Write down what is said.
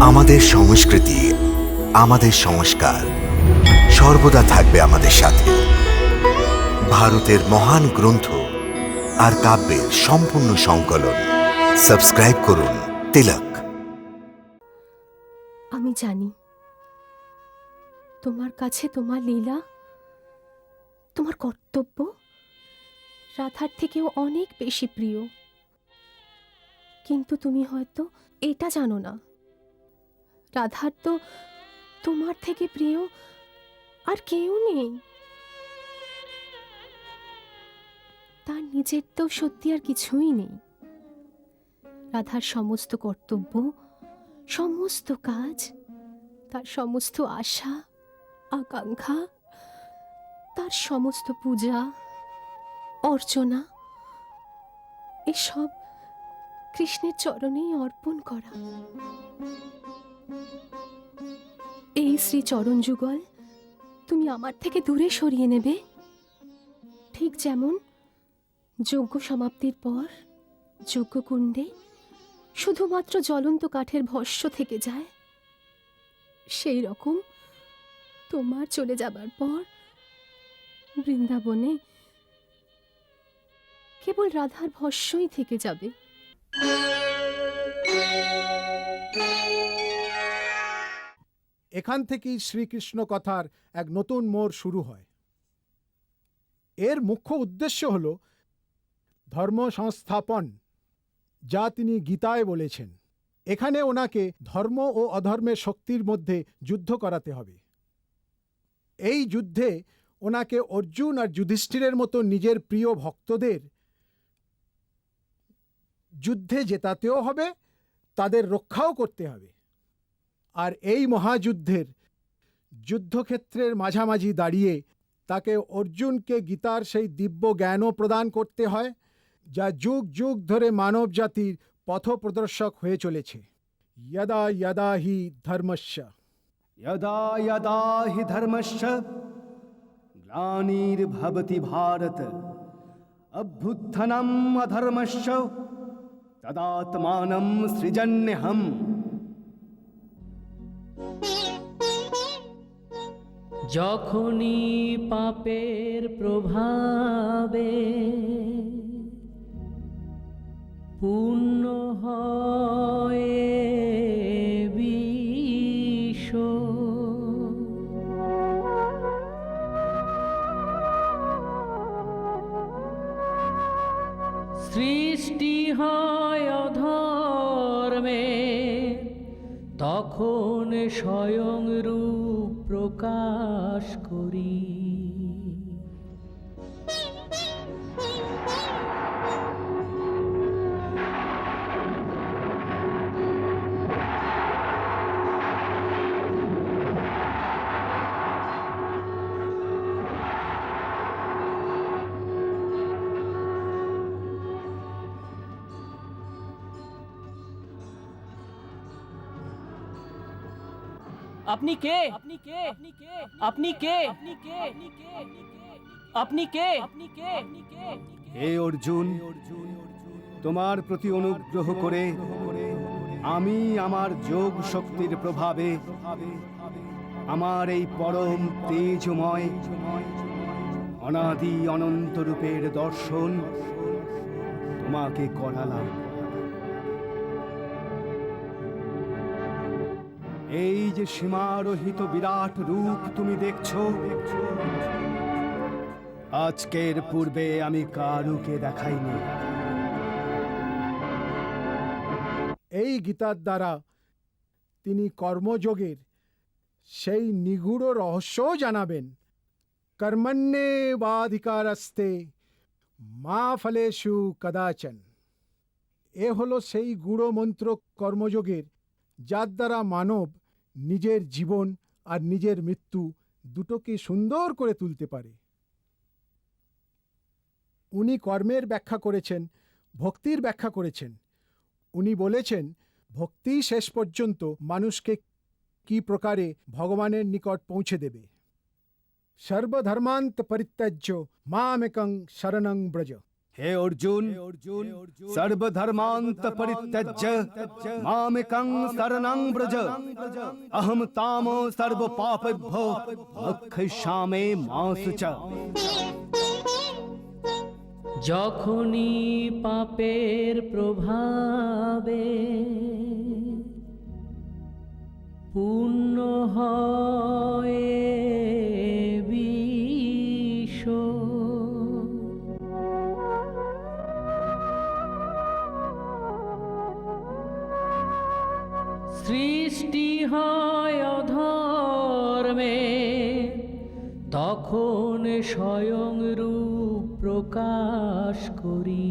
আমাদের সংস্কৃতি, আমাদের সংস্কার সর্বদা থাকবে আমাদের সাথে। ভারতের মহান গ্রন্থ আর কাব্যের সম্পূর্ণ সংকলন। সাবস্ক্রাইব করুন তিলক। আমি জানি। তোমার কাছে তোমার লীলা, তোমার কর্তব্য রাধার থেকেও অনেক বেশি প্রিয়। কিন্তু তুমি হয়তো এটা জানো না। রাধার তো তোমার থেকে প্রিয় আর কেউ নেই। তার নিজের তো সত্যি আর কিছুই নেই। রাধার সমস্ত কর্তব্য, সমস্ত কাজ, তার সমস্ত আশা, আকাঙ্ক্ষা, তার সমস্ত পূজা, অর্চনা, এসব কৃষ্ণের চরণেই অর্পণ করা। এই শ্রী চরণ যুগল, তুমি আমার থেকে দূরে সরিয়ে নেবে। ঠিক যেমন যজ্ঞ সমাপ্তির পর যজ্ঞকুণ্ডে শুধুমাত্র জ্বলন্ত কাঠের ভস্য থেকে যায়, সেই রকম তোমার চলে যাবার পর বৃন্দাবনে কেবল রাধার ভস্যই থেকে যাবে। এখান থেকেই শ্রীকৃষ্ণ কথার এক নতুন মোড় শুরু হয়। এর মুখ্য উদ্দেশ্য হল ধর্ম সংস্থাপন যা তিনি গীতায় বলেছেন। এখানে ওনাকে ধর্ম ও অধর্মের শক্তির মধ্যে যুদ্ধ করাতে হবে। এই যুদ্ধে ওনাকে অর্জুন আর যুধিষ্ঠিরের মতো নিজের প্রিয় ভক্তদের যুদ্ধে জেতাতেও হবে, তাদের রক্ষাও করতে হবে। আর এই মহাযুদ্ধের যুদ্ধক্ষেত্রের মাঝামাঝি দাঁড়িয়ে তাকে অর্জুনকে গীতার সেই দিব্য জ্ঞানও প্রদান করতে হয় যা যুগ যুগ ধরে মানব জাতির পথপ্রদর্শক হয়ে চলেছে যদা যদা হি ধর্মস্য यदा यदा हि धर्मश्च ग्लानिर्भवति भारत अभ्युत्थनम् अधर्मश्च तदात्मानं सृजन्यहम् যখনই পাপের প্রভাবে পূর্ণ হয় সৃষ্টি হয় অধর্মে তখন স্বয়ং রূপ প্রকাশ করি। আপনি কে? আপনি কে? আপনি কে? আপনি কে? আপনি কে? আপনি কে? আপনি কে? হে অর্জুন তোমার প্রতি অনুগ্রহ করে আমি আমার যোগ শক্তির প্রভাবে আমার এই পরম তেজময় অনাদি অনন্ত রূপের দর্শন তোমাকে করালাম। এই যে সীমারোহিত বিরাট রূপ তুমি দেখছ, আজকের পূর্বে আমি কারুকে দেখাইনি। এই গীতার দ্বারা তিনি কর্মযোগের সেই নিগূঢ় রহস্যও জানাবেন। কর্মণ্যে বাধিকারস্তে মা ফলেষু কদাচন। এ হলো সেই গূঢ় মন্ত্র কর্মযোগের, যার দ্বারা মানব নিজের জীবন আর নিজের মৃত্যু দুটোকে সুন্দর করে তুলতে পারে। উনি কর্মের ব্যাখ্যা করেছেন, ভক্তির ব্যাখ্যা করেছেন। উনি বলেছেন, ভক্তি শেষ পর্যন্ত মানুষকে কি প্রকারে ভগবানের নিকট পৌঁছে দেবে। সর্বধর্মান্ত পরিত্যাজ্য মামেকং শরণং ব্রজ। হে অর্জুন সর্বধর্মান্ত পরিত্যজ্য মামিকং শরণং ব্রজ। অহম তাম সর্ব পাপভ্যো মক্ষয়িষ্যামে মা শুচা যখনই পাপের প্রভাবে পূর্ণ হয় হয় অধর্মে তখন স্বয়ং রূপ প্রকাশ করি।